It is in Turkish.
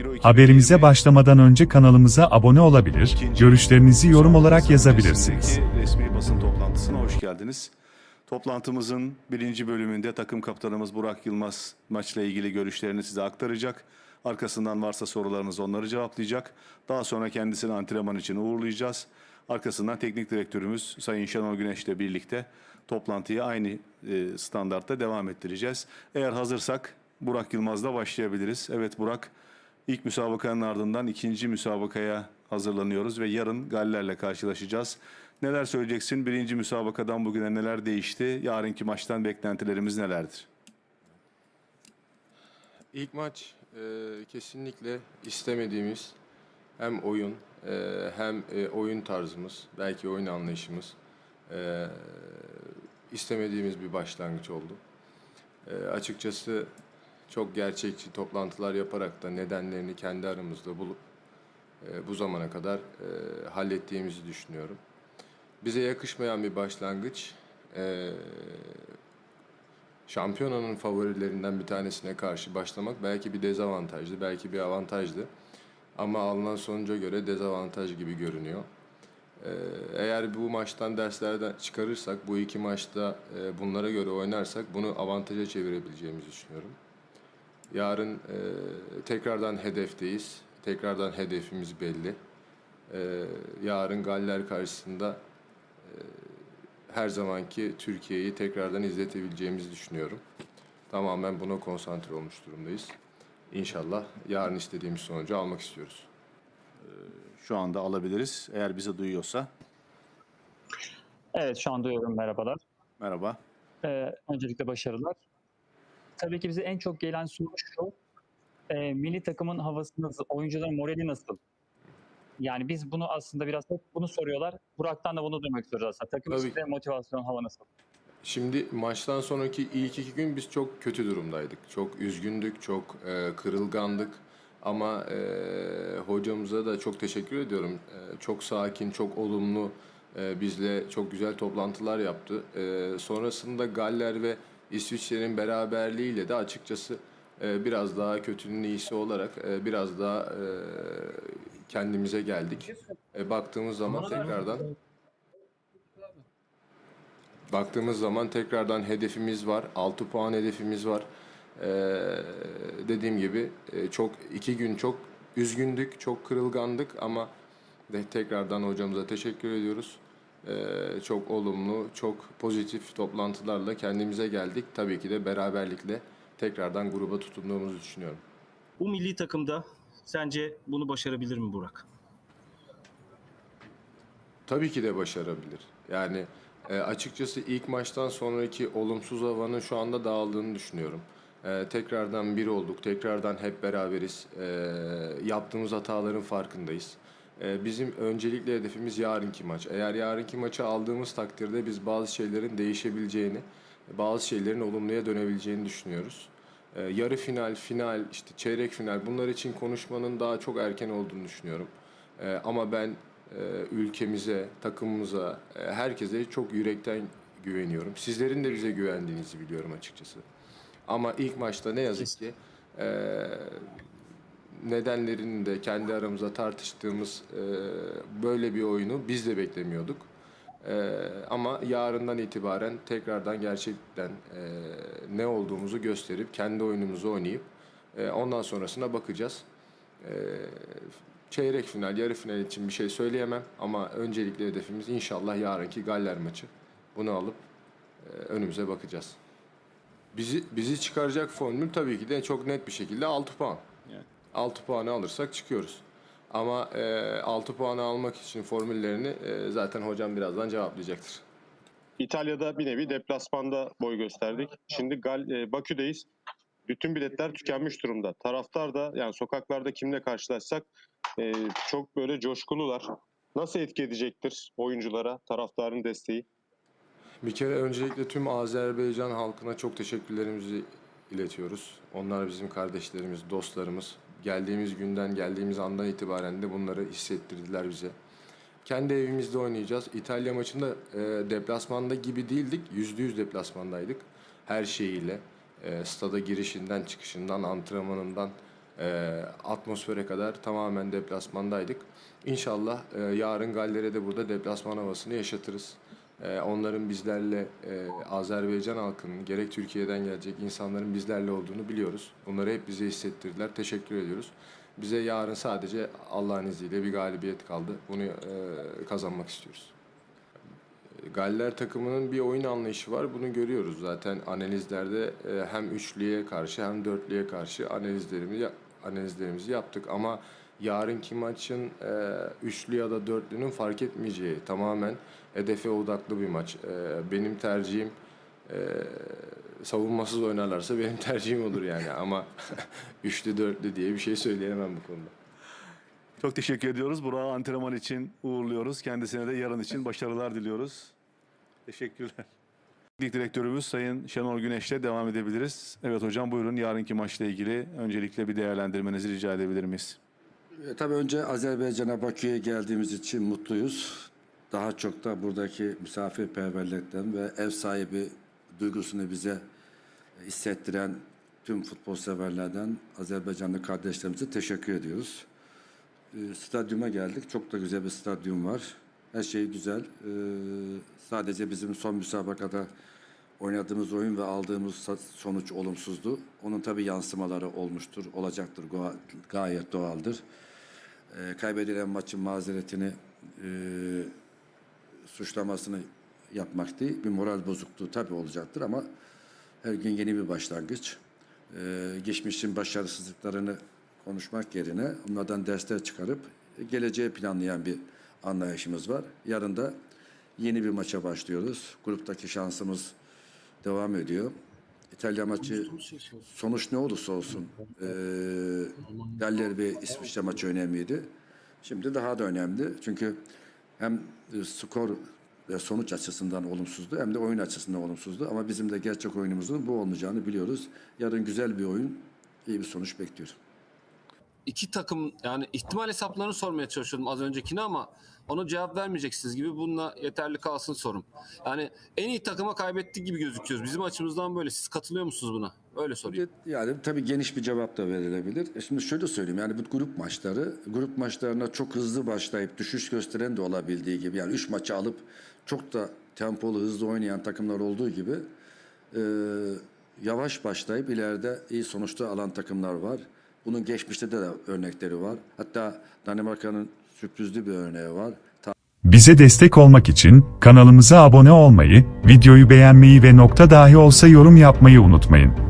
Haberimize 2020 başlamadan önce kanalımıza abone olabilir, görüşlerinizi yorum olarak yazabilirsiniz. Resmi basın toplantısına hoş geldiniz. Toplantımızın birinci bölümünde takım kaptanımız Burak Yılmaz maçla ilgili görüşlerini size aktaracak. Arkasından varsa sorularınız onları cevaplayacak. Daha sonra kendisini antrenman için uğurlayacağız. Arkasından teknik direktörümüz Sayın Şenol Güneş'le birlikte toplantıyı aynı e, standartta devam ettireceğiz. Eğer hazırsak Burak Yılmaz'la başlayabiliriz. Evet Burak, İlk müsabakanın ardından ikinci müsabakaya hazırlanıyoruz ve yarın Galler'le karşılaşacağız. Neler söyleyeceksin? Birinci müsabakadan bugüne neler değişti? Yarınki maçtan beklentilerimiz nelerdir? İlk maç e, kesinlikle istemediğimiz hem oyun e, hem e, oyun tarzımız, belki oyun anlayışımız e, istemediğimiz bir başlangıç oldu. E, açıkçası çok gerçekçi toplantılar yaparak da nedenlerini kendi aramızda bulup e, bu zamana kadar e, hallettiğimizi düşünüyorum. Bize yakışmayan bir başlangıç. E, şampiyonanın favorilerinden bir tanesine karşı başlamak belki bir dezavantajdı, belki bir avantajdı. Ama alınan sonuca göre dezavantaj gibi görünüyor. Ee, Eğer bu maçtan derslerden çıkarırsak, bu iki maçta e, bunlara göre oynarsak bunu avantaja çevirebileceğimizi düşünüyorum. Yarın e, tekrardan hedefteyiz. Tekrardan hedefimiz belli. Ee, Yarın Galler karşısında her zamanki Türkiye'yi tekrardan izletebileceğimizi düşünüyorum. Tamamen buna konsantre olmuş durumdayız. İnşallah yarın istediğimiz sonucu almak istiyoruz. Şu anda alabiliriz. Eğer bizi duyuyorsa. Evet şu an duyuyorum merhabalar. Merhaba. Ee, öncelikle başarılar. Tabii ki bize en çok gelen soru şu. E, milli takımın havası nasıl? Oyuncuların morali nasıl? Yani biz bunu aslında biraz hep bunu soruyorlar. Burak'tan da bunu duymak istiyoruz aslında. Takım Tabii. içinde motivasyon hava nasıl? Şimdi maçtan sonraki ilk iki gün biz çok kötü durumdaydık. Çok üzgündük, çok e, kırılgandık. Ama e, hocamıza da çok teşekkür ediyorum. E, çok sakin, çok olumlu, e, bizle çok güzel toplantılar yaptı. E, sonrasında Galler ve İsviçre'nin beraberliğiyle de açıkçası e, biraz daha kötünün iyisi olarak e, biraz daha e, kendimize geldik. Baktığımız zaman tekrardan Baktığımız zaman tekrardan hedefimiz var. 6 puan hedefimiz var. Dediğim gibi çok iki gün çok üzgündük, çok kırılgandık ama de tekrardan hocamıza teşekkür ediyoruz. Ee, çok olumlu, çok pozitif toplantılarla kendimize geldik. Tabii ki de beraberlikle tekrardan gruba tutunduğumuzu düşünüyorum. Bu milli takımda sence bunu başarabilir mi Burak? Tabii ki de başarabilir. Yani e, açıkçası ilk maçtan sonraki olumsuz havanın şu anda dağıldığını düşünüyorum. E, tekrardan bir olduk, tekrardan hep beraberiz. E, yaptığımız hataların farkındayız. E, bizim öncelikle hedefimiz yarınki maç. Eğer yarınki maçı aldığımız takdirde biz bazı şeylerin değişebileceğini, bazı şeylerin olumluya dönebileceğini düşünüyoruz. E, yarı final, final, işte çeyrek final bunlar için konuşmanın daha çok erken olduğunu düşünüyorum. E, ama ben e, ülkemize, takımımıza, e, herkese çok yürekten güveniyorum. Sizlerin de bize güvendiğinizi biliyorum açıkçası. Ama ilk maçta ne yazık ki e, nedenlerini de kendi aramızda tartıştığımız e, böyle bir oyunu biz de beklemiyorduk. E, ama yarından itibaren tekrardan gerçekten e, ne olduğumuzu gösterip kendi oyunumuzu oynayıp e, ondan sonrasına bakacağız. E, çeyrek final, yarı final için bir şey söyleyemem ama öncelikli hedefimiz inşallah yarınki Galler maçı. Bunu alıp e, önümüze bakacağız. Bizi bizi çıkaracak formül tabii ki de çok net bir şekilde 6 puan. Evet. 6 puanı alırsak çıkıyoruz. Ama e, 6 puanı almak için formüllerini e, zaten hocam birazdan cevaplayacaktır. İtalya'da bir nevi deplasmanda boy gösterdik. Şimdi Gal e, Bakü'deyiz. Bütün biletler tükenmiş durumda. Taraftar da yani sokaklarda kimle karşılaşsak e, çok böyle coşkulular. Nasıl etki edecektir oyunculara taraftarın desteği? Bir kere öncelikle tüm Azerbaycan halkına çok teşekkürlerimizi iletiyoruz. Onlar bizim kardeşlerimiz, dostlarımız. Geldiğimiz günden, geldiğimiz andan itibaren de bunları hissettirdiler bize. Kendi evimizde oynayacağız. İtalya maçında e, deplasmanda gibi değildik. Yüzde yüz deplasmandaydık. Her şeyiyle. E, stada girişinden, çıkışından, antrenmanından, e, atmosfere kadar tamamen deplasmandaydık. İnşallah e, yarın Galler'e de burada deplasman havasını yaşatırız. E, onların bizlerle, e, Azerbaycan halkının gerek Türkiye'den gelecek insanların bizlerle olduğunu biliyoruz. Bunları hep bize hissettirdiler. Teşekkür ediyoruz. Bize yarın sadece Allah'ın izniyle bir galibiyet kaldı. Bunu e, kazanmak istiyoruz. Galler takımının bir oyun anlayışı var. Bunu görüyoruz zaten analizlerde e, hem üçlüye karşı hem dörtlüye karşı analizlerimizi analizlerimizi yaptık ama yarınki maçın e, üçlü ya da dörtlünün fark etmeyeceği tamamen hedefe odaklı bir maç. E, benim tercihim e, savunmasız oynarlarsa benim tercihim olur yani ama üçlü dörtlü diye bir şey söyleyemem bu konuda. Çok teşekkür ediyoruz. Burak'ı antrenman için uğurluyoruz. Kendisine de yarın için başarılar diliyoruz. Teşekkürler. Teknik direktörümüz Sayın Şenol Güneş'le devam edebiliriz. Evet hocam buyurun yarınki maçla ilgili öncelikle bir değerlendirmenizi rica edebilir miyiz? E, Tabii önce Azerbaycan'a Bakü'ye geldiğimiz için mutluyuz. Daha çok da buradaki misafirperverlikten ve ev sahibi duygusunu bize hissettiren tüm futbol severlerden Azerbaycanlı kardeşlerimize teşekkür ediyoruz. E, Stadyuma geldik. Çok da güzel bir stadyum var. Her şey güzel. E, Sadece bizim son müsabakada oynadığımız oyun ve aldığımız sonuç olumsuzdu. Onun tabii yansımaları olmuştur, olacaktır. Gayet doğaldır. E, kaybedilen maçın mazeretini e, suçlamasını yapmak değil, bir moral bozukluğu tabii olacaktır ama her gün yeni bir başlangıç. E, geçmişin başarısızlıklarını konuşmak yerine onlardan dersler çıkarıp geleceği planlayan bir anlayışımız var. Yarın da yeni bir maça başlıyoruz. Gruptaki şansımız devam ediyor. İtalya maçı sonuç ne olursa olsun e, Galler ve İsviçre maçı önemliydi. Şimdi daha da önemli. Çünkü hem skor ve sonuç açısından olumsuzdu hem de oyun açısından olumsuzdu. Ama bizim de gerçek oyunumuzun bu olmayacağını biliyoruz. Yarın güzel bir oyun, iyi bir sonuç bekliyorum. İki takım yani ihtimal hesaplarını sormaya çalışıyordum az öncekine ama ona cevap vermeyeceksiniz gibi bununla yeterli kalsın sorum. Yani en iyi takıma kaybettik gibi gözüküyoruz. Bizim açımızdan böyle. Siz katılıyor musunuz buna? Öyle sorayım. Yani tabii geniş bir cevap da verilebilir. E Şimdi şöyle söyleyeyim yani bu grup maçları, grup maçlarına çok hızlı başlayıp düşüş gösteren de olabildiği gibi yani üç maçı alıp çok da tempolu hızlı oynayan takımlar olduğu gibi e, yavaş başlayıp ileride iyi sonuçta alan takımlar var. Bunun geçmişte de, örnekleri var. Hatta Danimarka'nın sürprizli bir örneği var. Bize destek olmak için kanalımıza abone olmayı, videoyu beğenmeyi ve nokta dahi olsa yorum yapmayı unutmayın.